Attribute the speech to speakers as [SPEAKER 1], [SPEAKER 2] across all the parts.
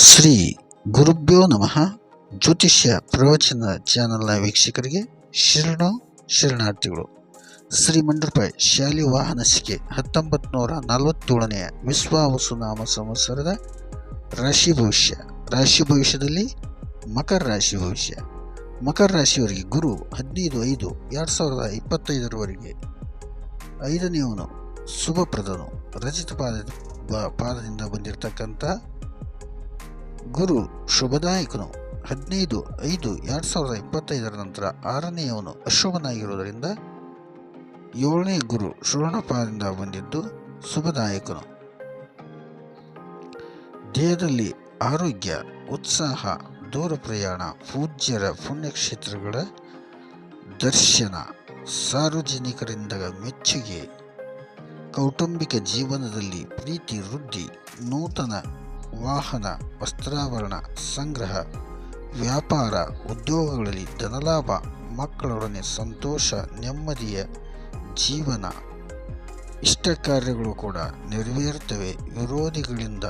[SPEAKER 1] ಶ್ರೀ ಗುರುಭ್ಯೋ ನಮಃ. ಜ್ಯೋತಿಷ್ಯ ಪ್ರವಚನ ಚಾನಲ್ನ ವೀಕ್ಷಕರಿಗೆ ಶರಣು ಶರಣಾರ್ಥಿಗಳು. ಶ್ರೀ ಮಂಡಪಾಯ್ ಶಾಲಿ ವಾಹನಸಿಕೆ ಹತ್ತೊಂಬತ್ತು ನೂರ ನಲವತ್ತೇಳನೆಯ ವಿಶ್ವಾವಸುನಾಮ ಸಂವತ್ಸರದ ರಾಶಿ ಭವಿಷ್ಯ. ರಾಶಿ ಭವಿಷ್ಯದಲ್ಲಿ ಮಕರ ರಾಶಿ ಭವಿಷ್ಯ. ಮಕರ ರಾಶಿಯವರಿಗೆ ಗುರು ಹದಿನೈದು ಐದು ಎರಡು ಸಾವಿರದ ಇಪ್ಪತ್ತೈದರವರೆಗೆ ಐದನೆಯವನು ಶುಭಪ್ರದನು. ರಚಿತ ಪಾದ ಪಾದದಿಂದ ಬಂದಿರತಕ್ಕಂಥ ಗುರು ಶುಭದಾಯಕನು. ಹದಿನೈದು, ಐದು, ಎರಡು ಸಾವಿರದ ಇಪ್ಪತ್ತೈದರ ನಂತರ ಆರನೆಯವನು ಅಶುಭನಾಗಿರುವುದರಿಂದ ಏಳನೇ ಗುರು ಶುರಣಪಾದಿಂದ ಬಂದಿದ್ದು ಶುಭದಾಯಕನು. ದೇಹದಲ್ಲಿ ಆರೋಗ್ಯ, ಉತ್ಸಾಹ, ದೂರ ಪ್ರಯಾಣ, ಪೂಜ್ಯರ ಪುಣ್ಯಕ್ಷೇತ್ರಗಳ ದರ್ಶನ, ಸಾರ್ವಜನಿಕರಿಂದ ಮೆಚ್ಚುಗೆ, ಕೌಟುಂಬಿಕ ಜೀವನದಲ್ಲಿ ಪ್ರೀತಿ ವೃದ್ಧಿ, ನೂತನ ವಾಹನ ವಸ್ತ್ರಾಭರಣ ಸಂಗ್ರಹ, ವ್ಯಾಪಾರ, ಉದ್ಯೋಗಗಳಲ್ಲಿ ಧನಲಾಭ, ಮಕ್ಕಳೊಡನೆ ಸಂತೋಷ, ನೆಮ್ಮದಿಯ ಜೀವನ. ಇಷ್ಟ ಕಾರ್ಯಗಳು ಕೂಡ ನೆರವೇರುತ್ತವೆ ವಿರೋಧಿಗಳಿಂದ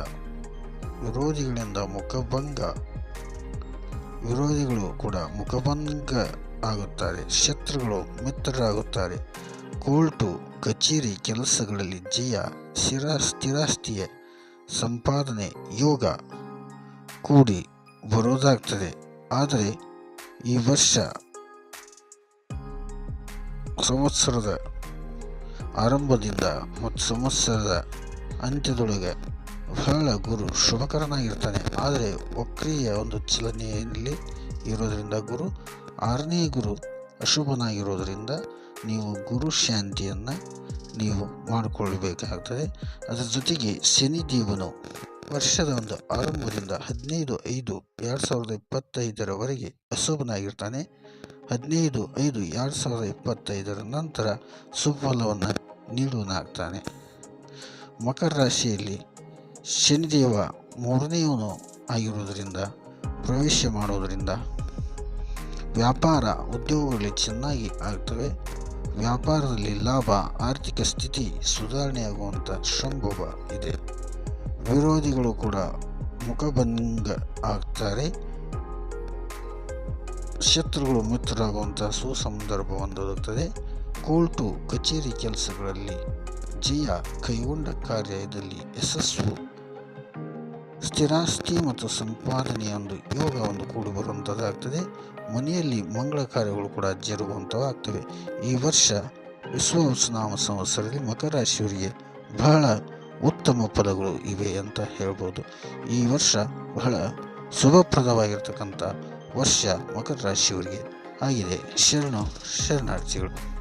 [SPEAKER 1] ವಿರೋಧಿಗಳಿಂದ ಮುಖಭಂಗ. ವಿರೋಧಿಗಳು ಕೂಡ ಮುಖಭಂಗ ಆಗುತ್ತಾರೆ. ಶತ್ರುಗಳು ಮಿತ್ರರಾಗುತ್ತಾರೆ. ಕೋರ್ಟು, ಕಚೇರಿ, ಕೆಲಸಗಳಲ್ಲಿ ಜಯ, ಸ್ಥಿರ, ಸ್ಥಿರಾಸ್ತಿಯ ಸಂಪಾದನೆ, ಯೋಗ ಕೂಡಿ ಬರೋದಾಗ್ತದೆ. ಆದರೆ ಈ ವರ್ಷ ಸಂವತ್ಸರದ ಆರಂಭದಿಂದ ಮತ್ತು ಸಂವತ್ಸರದ ಅಂತ್ಯದೊಳಗೆ ಬಹಳ ಗುರು ಶುಭಕರನಾಗಿರ್ತಾನೆ. ಆದರೆ ವಕ್ರಿಯ ಒಂದು ಚಲನೆಯಲ್ಲಿ ಇರೋದರಿಂದ ಗುರು, ಆರನೇ ಗುರು ಅಶುಭನಾಗಿರೋದರಿಂದ ನೀವು ಗುರು ಶಾಂತಿಯನ್ನು ನೀವು ಮಾಡಿಕೊಳ್ಳಬೇಕಾಗ್ತದೆ. ಅದರ ಜೊತೆಗೆ ಶನಿ ದೇವನು ವರ್ಷದ ಒಂದು ಆರಂಭದಿಂದ ಹದಿನೈದು ಐದು ಎರಡು ಸಾವಿರದ ಇಪ್ಪತ್ತೈದರವರೆಗೆ ಅಶುಭನಾಗಿರ್ತಾನೆ. ಹದಿನೈದು ಐದು ಎರಡು ಸಾವಿರದ ಇಪ್ಪತ್ತೈದರ ನಂತರ ಸುಫಲವನ್ನು ನೀಡುವನಾಗ್ತಾನೆ. ಮಕರ ರಾಶಿಯಲ್ಲಿ ಶನಿದೇವ ಮೂರನೆಯವನು ಆಗಿರುವುದರಿಂದ, ಪ್ರವೇಶ ಮಾಡುವುದರಿಂದ ವ್ಯಾಪಾರ ಉದ್ಯೋಗಗಳಲ್ಲಿ ಚೆನ್ನಾಗಿ ಆಗ್ತವೆ. ವ್ಯಾಪಾರದಲ್ಲಿ ಲಾಭ, ಆರ್ಥಿಕ ಸ್ಥಿತಿ ಸುಧಾರಣೆಯಾಗುವಂಥ ಸಂಭವ ಇದೆ. ವಿರೋಧಿಗಳು ಕೂಡ ಮುಖಭಂಗ ಆಗ್ತಾರೆ. ಶತ್ರುಗಳು ಮಿತ್ರರಾಗುವಂಥ ಸುಸಂದರ್ಭ ಒಂದೊದಗುತ್ತದೆ ಕೋರ್ಟು, ಕಚೇರಿ ಕೆಲಸಗಳಲ್ಲಿ ಜಯ ಕೈಗೊಂಡ ಕಾರ್ಯದಲ್ಲಿ ಯಶಸ್ಸು ಸ್ಥಿರಾಸ್ತಿ ಮತ್ತು ಸಂಪಾದನೆಯ ಒಂದು ಯೋಗ ಒಂದು ಕೂಡಿ ಬರುವಂಥದ್ದಾಗ್ತದೆ ಮನೆಯಲ್ಲಿ ಮಂಗಳ ಕಾರ್ಯಗಳು ಕೂಡ ಜರುಗುವಂಥವಾಗ್ತವೆ ಈ ವರ್ಷ ವಿಶ್ವನಾಮ ಸಂವತ್ಸರದಲ್ಲಿ ಮಕರ ರಾಶಿಯವರಿಗೆ ಬಹಳ ಉತ್ತಮ ಫಲಗಳು ಇವೆ ಅಂತ ಹೇಳ್ಬೋದು. ಈ ವರ್ಷ ಬಹಳ ಶುಭಪ್ರದವಾಗಿರ್ತಕ್ಕಂಥ ವರ್ಷ ಮಕರ ರಾಶಿಯವರಿಗೆ ಆಗಿದೆ. ಶರಣು ಶರಣಾರ್ಥಿಗಳು.